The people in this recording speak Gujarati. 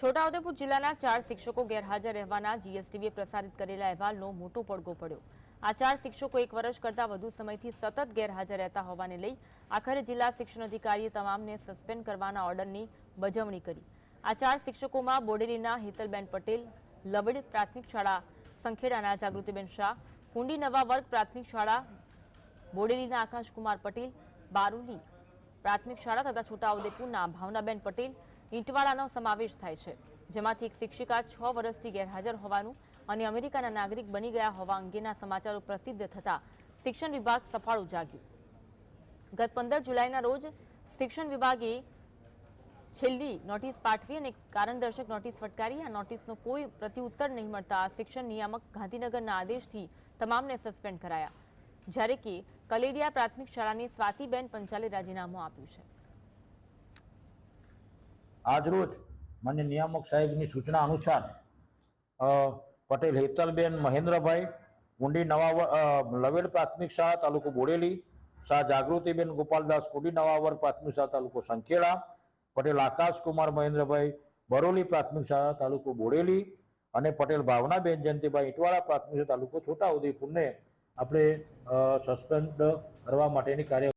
છોટાઉદેપુર જિલ્લાના ચાર શિક્ષકો ગેરહાજર રહેવાના જીએસટીવીએ પ્રસારિત કરેલા અહેવાલનો મોટો પડઘો પડ્યો. આ ચાર શિક્ષકો એક વર્ષ કરતાં વધુ સમયથી સતત ગેરહાજર રહેતા હોવાને લઈ આખરે જિલ્લા શિક્ષણ અધિકારીએ તમામને સસ્પેન્ડ કરવાના ઓર્ડરની બજવણી કરી. આ ચાર શિક્ષકોમાં બોડેલીના હેતલબેન પટેલ, લવડ પ્રાથમિક શાળા સંખેડાના જાગૃતિબેન શાહ, કુંડી નવા વર્ગ પ્રાથમિક શાળા બોડેલીના આકાશકુમાર પટેલ, બારુલી પ્રાથમિક શાળા તથા છોટાઉદેપુરના ભાવનાબેન પટેલ ઈંટવાળાનો સમાવેશ થાય છે, જેમાંથી એક શિક્ષિકા છ વર્ષથી ગેરહાજર હોવાનું અને અમેરિકાના નાગરિક બની ગયા હોવા અંગેના સમાચારો પ્રસિદ્ધ થતા શિક્ષણ વિભાગ સફાળું જાગ્યું. ગત પંદર જુલાઈના રોજ શિક્ષણ વિભાગે છેલ્લી નોટિસ પાઠવી અને કારણદર્શક નોટિસ ફટકારી. આ નોટિસનો કોઈ પ્રત્યુત્તર નહીં મળતા શિક્ષણ નિયામક ગાંધીનગરના આદેશથી તમામને સસ્પેન્ડ કરાયા, જ્યારે કે કલેડિયા પ્રાથમિક શાળાની સ્વાતિબેન પંચાલે રાજીનામું આપ્યું છે. આજરોજ માન્ય નિયામક સાહેબની સૂચના અનુસાર પટેલ હેતલબેન મહેન્દ્રભાઈ ઊંડી નવા લવેડ પ્રાથમિક શાળા તાલુકો બોડેલી, શાહ જાગૃતિબેન ગોપાલદાસ કુંડી નવાવર પ્રાથમિક શાળા તાલુકો સંખેડા, પટેલ આકાશકુમાર મહેન્દ્રભાઈ બરોલી પ્રાથમિક શાળા તાલુકો બોડેલી અને પટેલ ભાવનાબેન જયંતિભાઈ ઇટવાળા પ્રાથમિક શાળા તાલુકો છોટાઉદેપુરને આપણે સસ્પેન્ડ કરવા માટેની કાર્ય